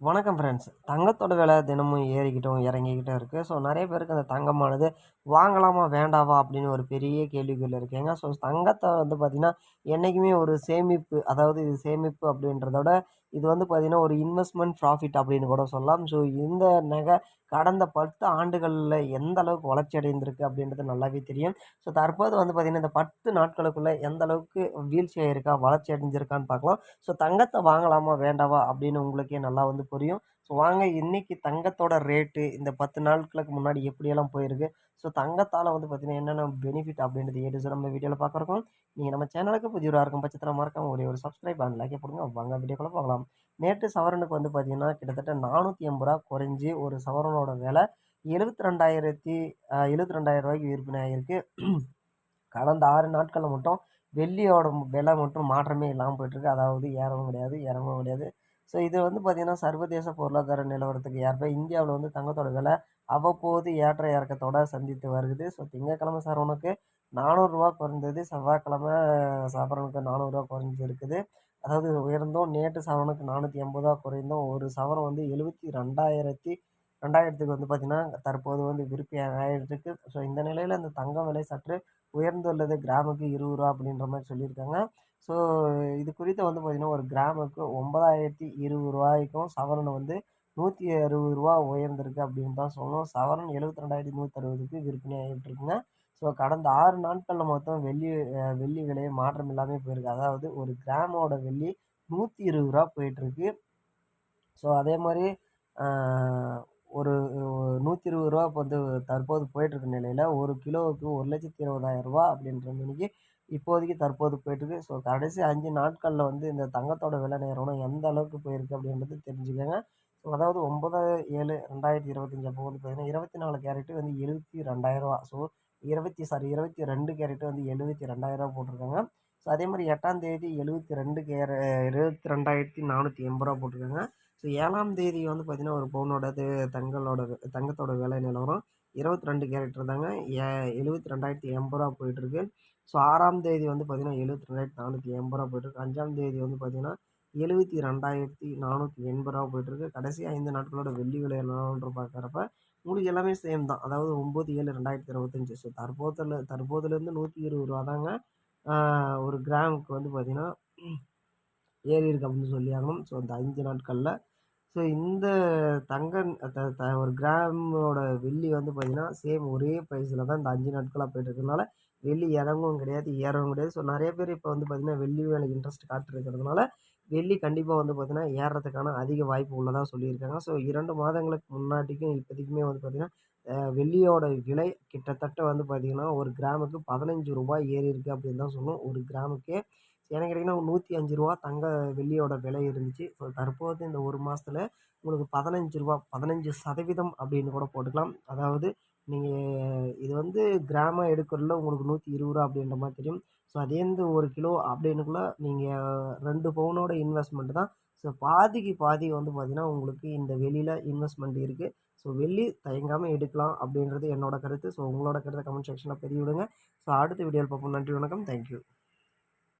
வணக்கம் ஃப்ரெண்ட்ஸ் தங்கத்தோட விலை தினமும் ஏறிக்கிட்டும் இறங்கிக்கிட்டும் இருக்குது ஸோ நிறைய பேருக்கு அந்த தங்கமானது வாங்கலாமா வேண்டாவா அப்படின்னு ஒரு பெரிய கேள்விக்குள் இருக்கேங்க. ஸோ தங்கத்தை வந்து பார்த்திங்கன்னா என்றைக்குமே ஒரு சேமிப்பு அதாவது இது சேமிப்பு அப்படின்றத விட இது வந்து பார்த்திங்கன்னா ஒரு இன்வெஸ்ட்மெண்ட் ப்ராஃபிட் அப்படின்னு கூட சொல்லலாம். ஸோ இந்த நகை கடந்த பத்து ஆண்டுகளில் எந்த அளவுக்கு வளர்ச்சி அடைந்திருக்கு அப்படின்றது நல்லாவே தெரியும். ஸோ தற்போது வந்து பார்த்திங்கன்னா இந்த பத்து நாட்களுக்குள்ளே எந்த அளவுக்கு வீழ்ச்சி ஆகிருக்கா வளர்ச்சி அடைஞ்சிருக்கான்னு பார்க்கலாம். ஸோ தங்கத்தை வாங்கலாமா வேண்டாவா அப்படின்னு உங்களுக்கே நல்லா வந்து புரியும். ஸோ வாங்க இன்றைக்கி தங்கத்தோட ரேட்டு இந்த பத்து நாட்களுக்கு முன்னாடி எப்படியெல்லாம் போயிருக்கு? ஸோ தங்கத்தால் வந்து பார்த்திங்கன்னா என்னென்ன பெனிஃபிட் அப்படின்றது ஏடு நம்ம வீடியோவில் பார்க்குறோம். நீங்கள் நம்ம சேனலுக்கு புதியவராக இருக்கும் பட்சத்தில் மறக்காம ஒரே ஒரு சப்ஸ்கிரைப் அண்ட் லைக்கே போடுங்க. வாங்க வீடியோக்குள்ளே பார்க்கலாம் நேற்று சவரனுக்கு வந்து பார்த்திங்கன்னா கிட்டத்தட்ட நானூற்றி எண்பது ரூபா குறைஞ்சி ஒரு சவரனோட விலை எழுபத்தி ரெண்டாயிரத்தி எழுபத்தி ரெண்டாயிரம் ரூபாய்க்கு விற்பனை ஆகிருக்கு கடந்த ஆறு நாட்களில் மட்டும் வெள்ளியோட விலை மட்டும் மாற்றமே இல்லாமல் போயிட்டுருக்கு அதாவது ஏறவும் கிடையாது இறங்கவும் கிடையாது. ஸோ இது வந்து பார்த்திங்கன்னா சர்வதேச பொருளாதார நிலவரத்துக்கு ஏற்ப இந்தியாவில் வந்து தங்கத்தோட விலை அவ்வப்போது ஏற்ற இறக்கத்தோட சந்தித்து வருகுது. ஸோ திங்கக்கிழமை சரவணுக்கு நானூறுரூவா குறைந்தது செவ்வாய்க்கிழமை சவரனுக்கு நானூறுரூவா குறைஞ்சிருக்குது. அதாவது உயர்ந்தும் நேற்று சவரனுக்கு நானூற்றி எண்பது ரூபா குறைந்தோம். ஒரு சவரம் வந்து எழுபத்தி ரெண்டாயிரத்தி ரெண்டாயிரத்துக்கு வந்து பார்த்திங்கன்னா தற்போது வந்து விற்பனை ஆகிட்டுருக்கு ஸோ இந்த நிலையில் இந்த தங்கம் விலை சற்று உயர்ந்துள்ளது. கிராமுக்கு இருபது ரூபா அப்படின்ற மாதிரி சொல்லியிருக்காங்க. ஸோ இது குறித்து வந்து பார்த்திங்கன்னா ஒரு கிராமுக்கு ஒன்பதாயிரத்தி இருபது ரூபாய்க்கும் சவரன் வந்து நூற்றி அறுபது ரூபா உயர்ந்திருக்கு அப்படின்னு தான் சொல்லணும். சவரன் எழுபத்தி ரெண்டாயிரத்தி நூற்றி அறுபதுக்கு விற்பனை ஆகிட்டுருக்குங்க. ஸோ கடந்த ஆறு நாட்களில் மொத்தம் வெள்ளி வெள்ளி விலையை மாற்றம் இல்லாமல் போயிருக்கு. அதாவது ஒரு கிராமோட வெள்ளி நூற்றி இருபது ரூபா போயிட்டுருக்கு. ஸோ அதே மாதிரி ஒரு நூற்றி இருபது ரூபா இப்போ வந்து தற்போது போயிட்டுருக்க நிலையில் ஒரு கிலோவுக்கு ஒரு லட்சத்தி இருபதாயிரம் ரூபா அப்படின்ற மணிக்கு இப்போதைக்கு தற்போது போயிட்டுருக்கு. ஸோ கடைசி அஞ்சு நாட்களில் வந்து இந்த தங்கத்தோட விலை நிறுவனம் எந்த அளவுக்கு போயிருக்கு அப்படின்றது தெரிஞ்சுக்கோங்க. ஸோ அதாவது ஒன்பது ஏழு ரெண்டாயிரத்தி இருபத்தஞ்சி அப்போ வந்து பார்த்திங்கன்னா இருபத்தி நாலு கேரட்டு வந்து எழுபத்தி ரெண்டாயிரரூவா ஸோ இருபத்தி சாரி இருபத்தி ரெண்டு கேரட்டு வந்து எழுபத்தி ரெண்டாயிரரூவா போட்டிருக்காங்க. ஸோ அதே மாதிரி எட்டாம் தேதி எழுபத்தி ரெண்டு கேர இருபத்தி ரெண்டாயிரத்தி நானூற்றி எண்பது ரூபா போட்டிருக்காங்க. ஸோ ஏழாம் தேதி வந்து பார்த்திங்கன்னா ஒரு பவுனோடது தங்களோட தங்கத்தோட விலை நிலவரம் இருபத்தி ரெண்டு கேரட் தாங்க. ஏ எழுபத்தி ரெண்டாயிரத்தி எண்பது ரூபா போயிட்டுருக்கு. ஸோ ஆறாம் தேதி வந்து பார்த்திங்கன்னா எழுபத்தி ரெண்டாயிரத்தி நானூற்றி எண்பது ரூபா போயிட்டுருக்கு. அஞ்சாம் தேதி வந்து பார்த்திங்கன்னா எழுபத்தி ரெண்டாயிரத்தி நானூற்றி எண்பது ரூபா போயிட்டுருக்கு. கடைசி ஐந்து நாட்களோட வெள்ளி விலை என்னன்ற பார்க்குறப்ப உங்களுக்கு எல்லாமே சேம் தான். அதாவது ஒம்பது ஏழு ரெண்டாயிரத்தி இருபத்தஞ்சி. ஸோ தற்போதில் தற்போதுலேருந்து நூற்றி இருபது ரூபா தாங்க ஒரு கிராமுக்கு வந்து பார்த்திங்கன்னா ஏறி இருக்கு அப்படின்னு சொல்லி ஆகணும். ஸோ அந்த அஞ்சு நாட்களில் ஸோ இந்த தங்க த த ஒரு கிராமோட வெள்ளி வந்து பார்த்திங்கன்னா சேம் ஒரே ப்ரைஸில் தான் இந்த அஞ்சு நாட்களாக போயிட்டு இருக்கிறதுனால வெள்ளி இறங்கவும் கிடையாது ஏறவும் கிடையாது. ஸோ நிறைய பேர் இப்போ வந்து பார்த்திங்கன்னா வெள்ளி மேலே இன்ட்ரெஸ்ட் காட்டிருக்கிறதுனால வெள்ளி கண்டிப்பாக வந்து பார்த்திங்கன்னா ஏறுறதுக்கான அதிக வாய்ப்பு உள்ளதாக சொல்லியிருக்காங்க. ஸோ இரண்டு மாதங்களுக்கு முன்னாடிக்கும் இப்போதைக்குமே வந்து பார்த்திங்கன்னா வெள்ளியோட விலை கிட்டத்தட்ட வந்து பார்த்திங்கன்னா ஒரு கிராமுக்கு பதினஞ்சு ரூபாய் ஏறி இருக்குது அப்படின்னு தான் சொல்லணும். ஒரு கிராமுக்கே எனக்கு கேட்டிங்கன்னா நூற்றி அஞ்சு ரூபா தங்க வெள்ளியோட விலை இருந்துச்சு. ஸோ தற்போது இந்த ஒரு மாதத்துல உங்களுக்கு பதினஞ்சு ரூபா பதினஞ்சு சதவீதம் அப்படின்னு கூட போட்டுக்கலாம். அதாவது நீங்கள் இது வந்து கிராமம் எடுக்கிறதுல உங்களுக்கு நூற்றி இருபது ரூபா அப்படின்ற மாதிரி தெரியும். ஸோ அதே இந்த ஒரு கிலோ அப்படின்னுக்குள்ள நீங்கள் ரெண்டு பவுனோட இன்வெஸ்ட்மெண்ட் தான். ஸோ பாதிக்கு பாதி வந்து பார்த்திங்கன்னா உங்களுக்கு இந்த வெளியில் இன்வெஸ்ட்மெண்ட் இருக்குது ஸோ வெள்ளி தயங்காமல் எடுக்கலாம் அப்படின்றது என்னோட கருத்து. ஸோ உங்களோட கருத்தை கமெண்ட் செக்ஷனில் பதிவிடுங்க. ஸோ அடுத்த வீடியோவில் பார்ப்போம். நன்றி வணக்கம். தேங்க்யூ